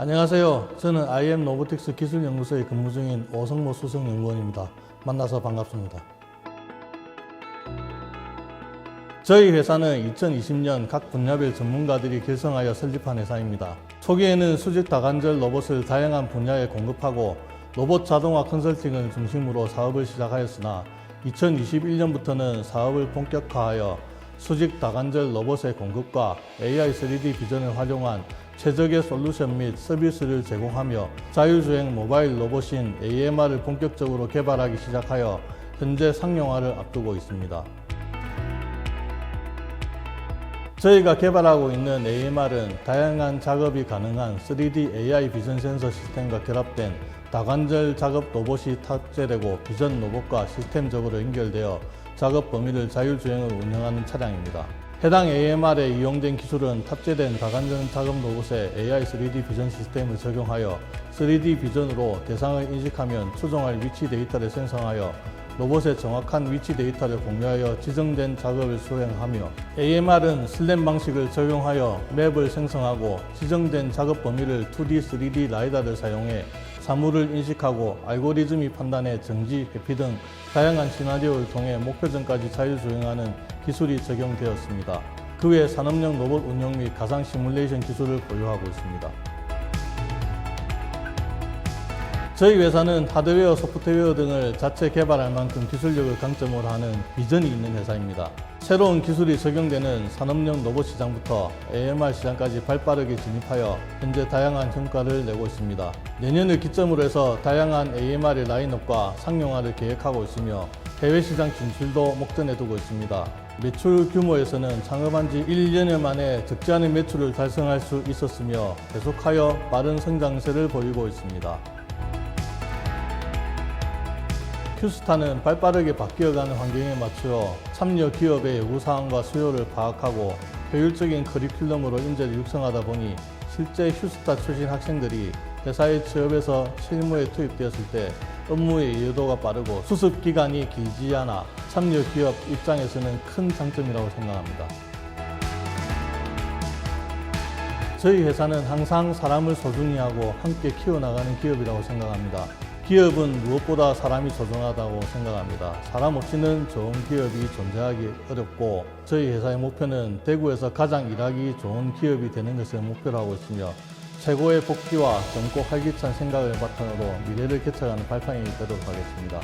안녕하세요. 저는 IM 로보틱스 기술연구소에 근무 중인 오성모 수석연구원입니다. 만나서 반갑습니다. 저희 회사는 2020년 각 분야별 전문가들이 결성하여 설립한 회사입니다. 초기에는 수직 다관절 로봇을 다양한 분야에 공급하고 로봇 자동화 컨설팅을 중심으로 사업을 시작하였으나 2021년부터는 사업을 본격화하여 수직 다관절 로봇의 공급과 AI 3D 비전을 활용한 최적의 솔루션 및 서비스를 제공하며 자율주행 모바일 로봇인 AMR을 본격적으로 개발하기 시작하여 현재 상용화를 앞두고 있습니다. 저희가 개발하고 있는 AMR은 다양한 작업이 가능한 3D AI 비전 센서 시스템과 결합된 다관절 작업 로봇이 탑재되고 비전 로봇과 시스템적으로 연결되어 작업 범위를 자율주행으로 운영하는 차량입니다. 해당 AMR에 이용된 기술은 탑재된 다관절 작업 로봇에 AI 3D 비전 시스템을 적용하여 3D 비전으로 대상을 인식하면 추정할 위치 데이터를 생성하여 로봇의 정확한 위치 데이터를 공유하여 지정된 작업을 수행하며 AMR은 슬램 방식을 적용하여 맵을 생성하고 지정된 작업 범위를 2D, 3D 라이다를 사용해 사물을 인식하고 알고리즘이 판단해 정지, 회피 등 다양한 시나리오를 통해 목표점까지 자율주행하는 기술이 적용되었습니다. 그 외 산업용 로봇 운용 및 가상 시뮬레이션 기술을 보유하고 있습니다. 저희 회사는 하드웨어, 소프트웨어 등을 자체 개발할 만큼 기술력을 강점으로 하는 비전이 있는 회사입니다. 새로운 기술이 적용되는 산업용 로봇 시장부터 AMR 시장까지 발빠르게 진입하여 현재 다양한 성과를 내고 있습니다. 내년을 기점으로 해서 다양한 AMR의 라인업과 상용화를 계획하고 있으며 해외 시장 진출도 목전에 두고 있습니다. 매출 규모에서는 창업한 지 1년여 만에 적지 않은 매출을 달성할 수 있었으며 계속하여 빠른 성장세를 보이고 있습니다. 큐스타는 발빠르게 바뀌어가는 환경에 맞추어 참여 기업의 요구사항과 수요를 파악하고 효율적인 커리큘럼으로 인재를 육성하다 보니 실제 휴스타 출신 학생들이 회사에 취업해서 실무에 투입되었을 때 업무의 이해도가 빠르고 수습 기간이 길지 않아 참여 기업 입장에서는 큰 장점이라고 생각합니다. 저희 회사는 항상 사람을 소중히 하고 함께 키워나가는 기업이라고 생각합니다. 기업은 무엇보다 사람이 소중하다고 생각합니다. 사람 없이는 좋은 기업이 존재하기 어렵고 저희 회사의 목표는 대구에서 가장 일하기 좋은 기업이 되는 것을 목표로 하고 있으며 최고의 복지와 젊고 활기찬 생각을 바탕으로 미래를 개척하는 발판이 되도록 하겠습니다.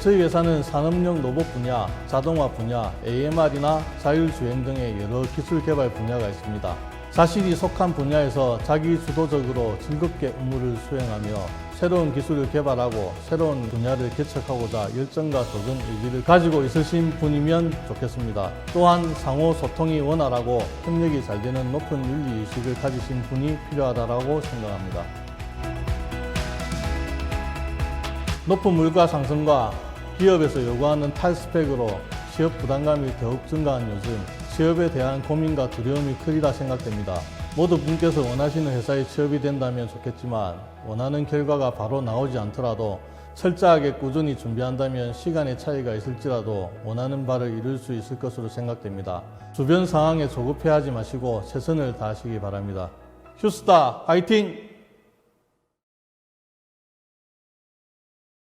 저희 회사는 산업용 로봇 분야, 자동화 분야, AMR이나 자율주행 등의 여러 기술 개발 분야가 있습니다. 자신이 속한 분야에서 자기 주도적으로 즐겁게 업무를 수행하며 새로운 기술을 개발하고 새로운 분야를 개척하고자 열정과 도전 의지를 가지고 있으신 분이면 좋겠습니다. 또한 상호 소통이 원활하고 협력이 잘 되는 높은 윤리 의식을 가지신 분이 필요하다고 생각합니다. 높은 물가 상승과 기업에서 요구하는 탈스펙으로 취업 부담감이 더욱 증가한 요즘 취업에 대한 고민과 두려움이 크리라 생각됩니다. 모두 분께서 원하시는 회사에 취업이 된다면 좋겠지만 원하는 결과가 바로 나오지 않더라도 철저하게 꾸준히 준비한다면 시간의 차이가 있을지라도 원하는 바를 이룰 수 있을 것으로 생각됩니다. 주변 상황에 조급해하지 마시고 최선을 다하시기 바랍니다. 휴스타 화이팅!